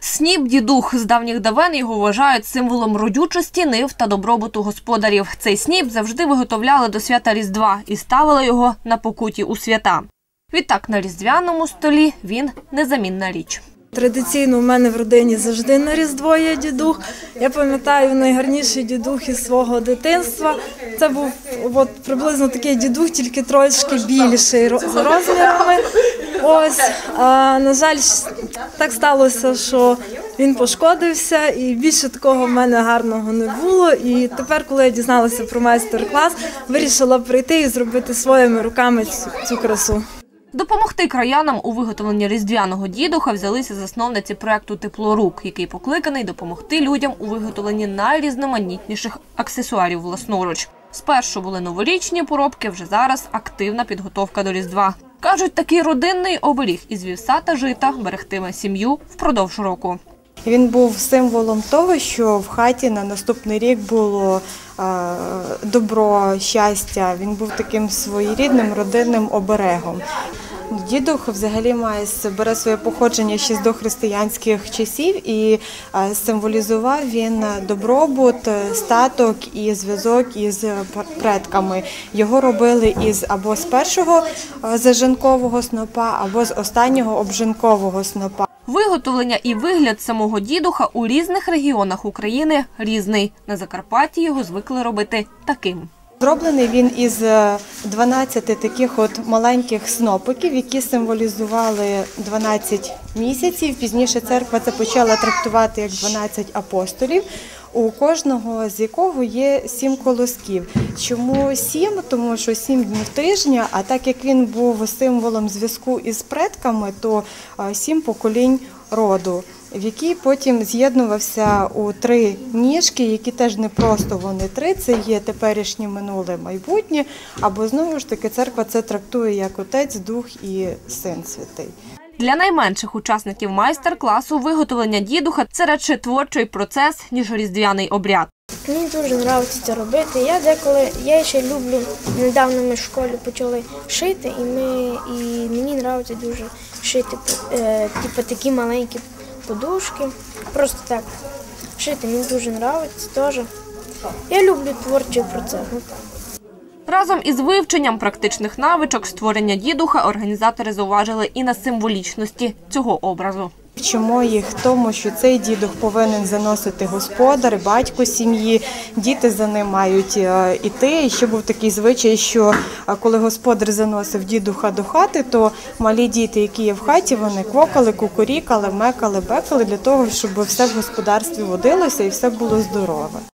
Сніп дідух з давніх давен його вважають символом родючості, нив та добробуту господарів. Цей сніп завжди виготовляли до свята Різдва і ставили його на покуті у свята. Відтак на різдвяному столі він незамінна річ. Традиційно у мене в родині завжди на Різдво є дідух. Я пам'ятаю найгарніший дідух із свого дитинства. Це був от, приблизно такий дідух, тільки трошки більший за розмірами. Ось, а, на жаль, так сталося, що він пошкодився, і більше такого в мене гарного не було. І тепер, коли я дізналася про майстер-клас, вирішила прийти і зробити своїми руками цю, цю красу. Допомогти краянам у виготовленні різдвяного дідуха взялися засновниці проекту Теплорук, який покликаний допомогти людям у виготовленні найрізноманітніших аксесуарів власноруч. Спершу були новорічні поробки, вже зараз активна підготовка до Різдва. Кажуть, такий родинний оберіг із вівса та жита берегтиме сім'ю впродовж року. Він був символом того, що в хаті на наступний рік було добро, щастя. Він був таким своєрідним родинним оберегом. Дідух взагалі має бере своє походження ще з дохристиянських часів і е, символізував він добробут, е, статок і зв'язок із предками. Його робили із або з першого е, зажинкового снопа, або з останнього обжинкового снопа. Виготовлення і вигляд самого дідуха у різних регіонах України різний. На Закарпатті його звикли робити таким. Зроблений він із е, 12 таких от маленьких снопиків, які символізували 12 місяців. Пізніше церква це почала трактувати як 12 апостолів. У кожного з якого є сім колосків. Чому сім? Тому що сім днів тижня, а так як він був символом зв'язку із предками, то е, сім поколінь роду, в який потім з'єднувався у три ніжки, які теж не просто вони три, це є теперішнє минуле майбутнє, або знову ж таки церква це трактує як отець, дух і син святий. Для найменших учасників майстер-класу виготовлення дідуха це радше творчий процес, ніж різдвяний обряд. Мені дуже подобається це робити. Я деколи я ще люблю. Недавно ми в школі почали шити, і ми і мені подобається дуже шити е, типу, такі маленькі подушки. Просто так шити мені дуже подобається теж. Я люблю творчий процес. Разом із вивченням практичних навичок створення дідуха організатори зауважили і на символічності цього образу. Вчимо їх тому, що цей дідух повинен заносити господар, батько сім'ї, діти за ним мають е, іти. І ще був такий звичай, що е, коли господар заносив дідуха до хати, то малі діти, які є в хаті, вони квокали, кукурікали, мекали, бекали для того, щоб все в господарстві водилося і все було здорове.